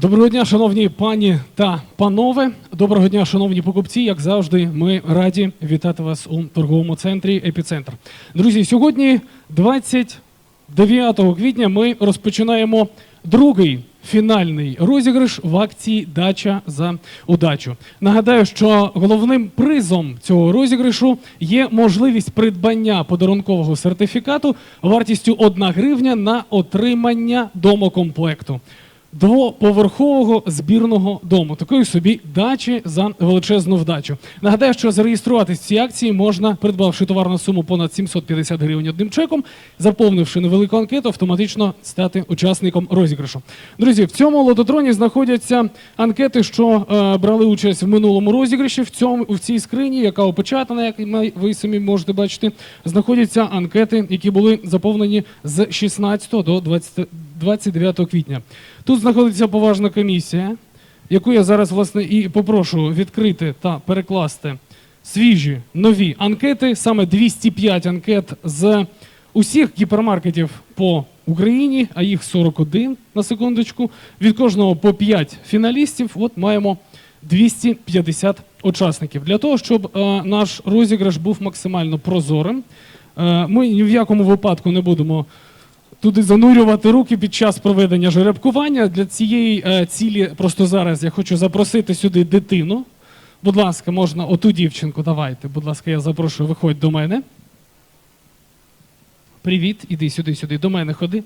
Доброго дня, шановні пані та панове. Доброго дня, шановні покупці. Як завжди, ми раді вітати вас у торговому центрі Епіцентр. Друзі, сьогодні, 29 квітня, ми розпочинаємо другий фінальний розіграш в акції Дача за удачу. Нагадаю, що головним призом цього розіграшу є можливість придбання подарункового сертифікату вартістю 1 гривня на отримання домокомплекту двоповерхового збірного дому, такої собі дачі за величезну вдачу. Нагадаю, що зареєструватись в цій акції можна, придбавши товар на суму понад 750 гривень одним чеком, заповнивши невелику анкету, автоматично стати учасником розіграшу. Друзі, в цьому лототроні знаходяться анкети, що е, брали участь в минулому розіграші. В цьому в цій скрині, яка опечатана, як ви самі можете бачити, знаходяться анкети, які були заповнені з 16 до 20 29 квітня. Тут знаходиться поважна комісія, яку я зараз власне і попрошу відкрити та перекласти свіжі нові анкети, саме 205 анкет з усіх гіпермаркетів по Україні, а їх 41 на секундочку. Від кожного по 5 фіналістів. От маємо 250 учасників. Для того, щоб е, наш розіграш був максимально прозорим, е, ми ні в якому випадку не будемо туди занурювати руки під час проведення жеребкування. Для цієї е, цілі просто зараз я хочу запросити сюди дитину. Будь ласка, можна оту дівчинку, давайте. Будь ласка, я запрошую, виходь до мене. Привіт, іди сюди, сюди, до мене ходи.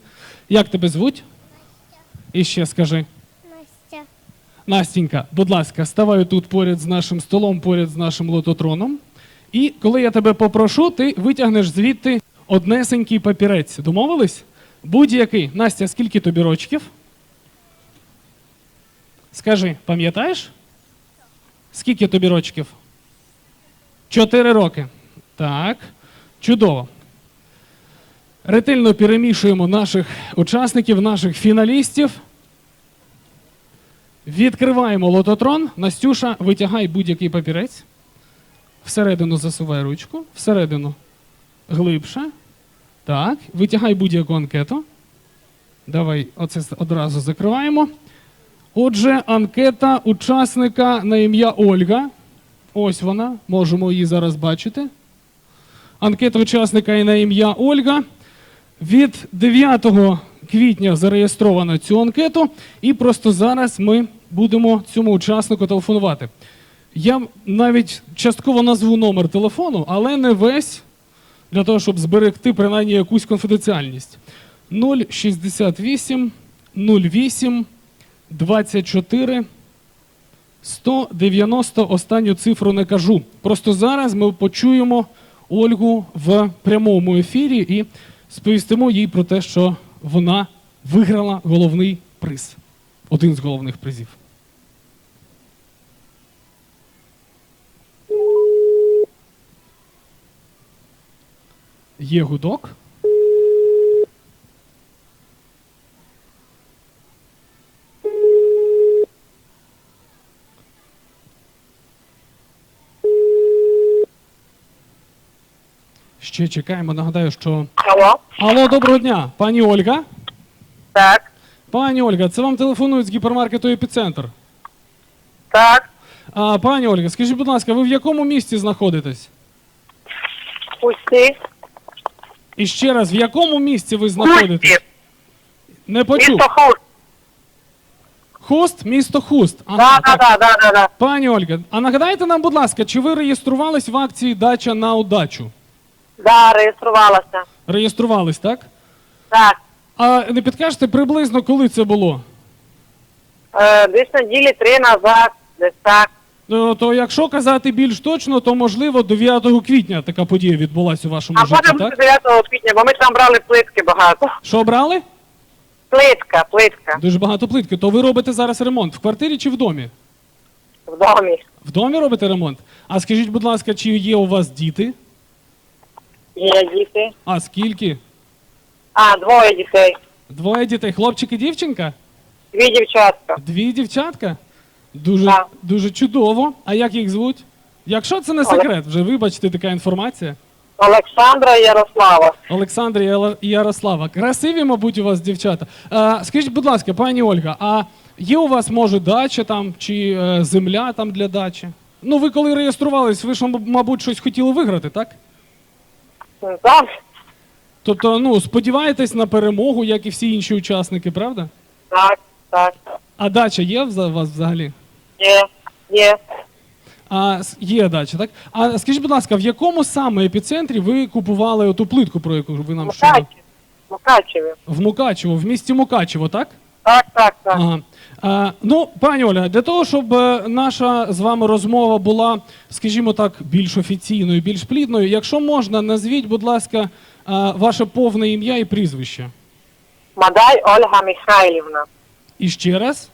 Як тебе звуть? Настя. І ще скажи. Настя. Настінька, будь ласка, ставай тут поряд з нашим столом, поряд з нашим лототроном. І коли я тебе попрошу, ти витягнеш звідти однесенький папірець. Домовились? Будь-який. Настя, скільки тобі рочків? Скажи, пам'ятаєш? Скільки тобі рочків? Чотири роки. Так. Чудово. Ретельно перемішуємо наших учасників, наших фіналістів. Відкриваємо лототрон. Настюша, витягай будь-який папірець. Всередину засувай ручку. Всередину глибше. Так. Витягай будь-яку анкету. Давай оце одразу закриваємо. Отже, анкета учасника на ім'я Ольга. Ось вона. Можемо її зараз бачити. Анкета учасника на ім'я Ольга. Від 9 квітня зареєстровано цю анкету, і просто зараз ми будемо цьому учаснику телефонувати. Я навіть частково назву номер телефону, але не весь для того, щоб зберегти принаймні якусь конфіденціальність. 068 08 24 190 останню цифру не кажу. Просто зараз ми почуємо Ольгу в прямому ефірі і сповістимо їй про те, що вона виграла головний приз. Один з головних призів. Є гудок. Ще чекаємо. Нагадаю, що. Алло, Алло, доброго дня, пані Ольга. так, Пані Ольга, це вам телефонують з гіпермаркету Епіцентр. так, А, пані Ольга, скажіть, будь ласка, ви в якому місті знаходитесь? пусти, І ще раз, в якому місці ви знаходитесь? Не почув. місто Хуст. Хуст, місто Хуст. Ага, Да, да, да, да, да. Пані Ольга, а нагадайте нам, будь ласка, чи ви реєструвались в акції Дача на удачу? Да, реєструвалася. Реєструвались, так? Так, А не підкажете приблизно, коли це було? е, десь неділі три назад, десь так. Ну, то якщо казати більш точно, то можливо 9 квітня така подія відбулася у вашому А житті, потім так? 9 квітня, бо ми там брали плитки багато. Що брали? Плитка, плитка Дуже багато плитки. То ви робите зараз ремонт в квартирі чи в домі? в домі. В домі робите ремонт? А скажіть, будь ласка, чи є у вас діти? Є діти. А скільки? А, двоє дітей. Двоє дітей, хлопчик і дівчинка? Дві дівчатка. Дві дівчатка? Дуже, Так. дуже чудово. А як їх звуть? Якщо це не секрет, вже вибачте така інформація. Олександра Ярослава. Олександр і Яла- і Ярослава. Красиві, мабуть, у вас дівчата. А, скажіть, будь ласка, пані Ольга, а є у вас, може, дача там чи е, земля там для дачі? Ну, ви коли реєструвались, ви ж, маб- мабуть, щось хотіли виграти, так? Так, Тобто, ну, сподіваєтесь на перемогу, як і всі інші учасники, правда? так, так. А дача є в- у вас взагалі? Є, є. А, с- є дача, так? А скажіть, будь ласка, в якому саме епіцентрі ви купували оту плитку, про яку ви нам щойно? Мукачеві. Мукачеві. В Мукачево, в місті Мукачево, так? Так, так, так. Ага. А, ну, пані Оля, для того, щоб е, наша з вами розмова була, скажімо так, більш офіційною, більш плідною, якщо можна, назвіть, будь ласка, а, ваше повне ім'я і прізвище. Мадай Ольга Михайлівна. І ще раз.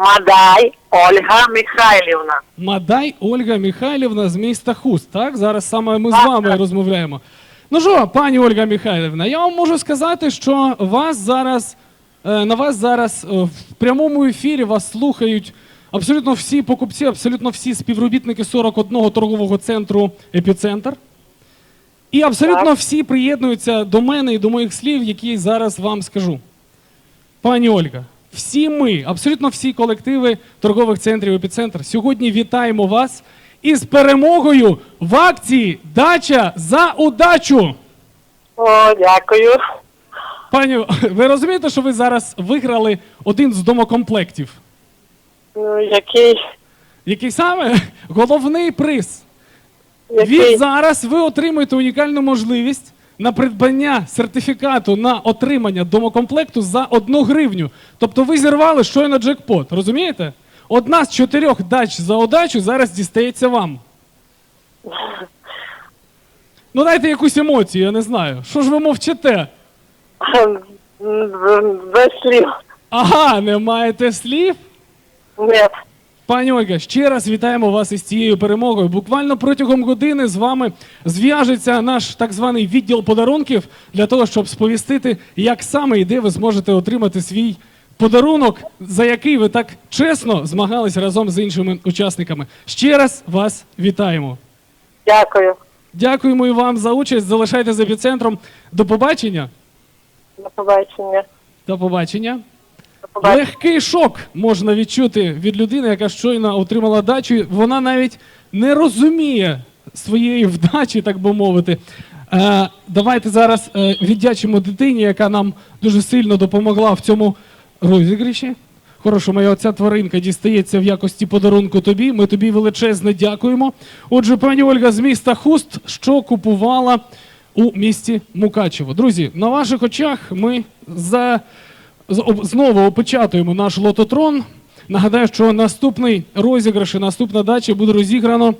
Мадай Ольга Михайлівна. Мадай Ольга Михайлівна з міста Хуст. Так, зараз саме ми з вами розмовляємо. Ну що, пані Ольга Михайлівна, я вам можу сказати, що вас зараз е, на вас зараз е, в прямому ефірі вас слухають абсолютно всі покупці, абсолютно всі співробітники 41 торгового центру Епіцентр. І абсолютно Так. всі приєднуються до мене і до моїх слів, які зараз вам скажу. Пані Ольга, всі ми, абсолютно всі колективи торгових центрів Епіцентр, сьогодні вітаємо вас із перемогою в акції Дача за удачу. О, дякую. Пані, ви розумієте, що ви зараз виграли один з домокомплектів? Ну, який, Який саме головний приз? який, Від зараз ви отримуєте унікальну можливість на придбання сертифікату на отримання домокомплекту за одну гривню. Тобто ви зірвали щойно джекпот, розумієте? Одна з чотирьох дач за удачу зараз дістається вам. Ну дайте якусь емоцію, я не знаю. Що ж ви мовчите? без слів. Ага, не маєте слів? Ні. Пані Ольга, ще раз вітаємо вас із цією перемогою. Буквально протягом години з вами зв'яжеться наш так званий відділ подарунків для того, щоб сповістити, як саме і де ви зможете отримати свій подарунок, за який ви так чесно змагались разом з іншими учасниками. Ще раз вас вітаємо. Дякую. Дякуємо і вам за участь. Залишайтеся епіцентром. До побачення. До побачення. До побачення. Легкий шок можна відчути від людини, яка щойно отримала дачу. Вона навіть не розуміє своєї вдачі, так би мовити. Е, давайте зараз е, віддячимо дитині, яка нам дуже сильно допомогла в цьому розігріші. Хорошо, моя оця тваринка дістається в якості подарунку тобі. Ми тобі величезно дякуємо. Отже, пані Ольга з міста Хуст, що купувала у місті Мукачево. Друзі, на ваших очах ми за знову опечатуємо наш лототрон. Нагадаю, що наступний розіграш і наступна дача буде розіграно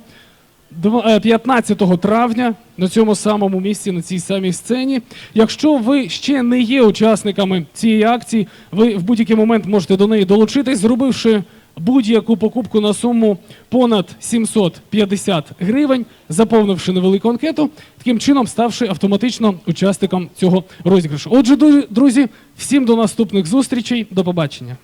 е, 15 травня на цьому самому місці, на цій самій сцені. Якщо ви ще не є учасниками цієї акції, ви в будь-який момент можете до неї долучитись, зробивши будь-яку покупку на суму понад 750 гривень, заповнивши невелику анкету, таким чином ставши автоматично учасником цього розіграшу. Отже, друзі, всім до наступних зустрічей. До побачення.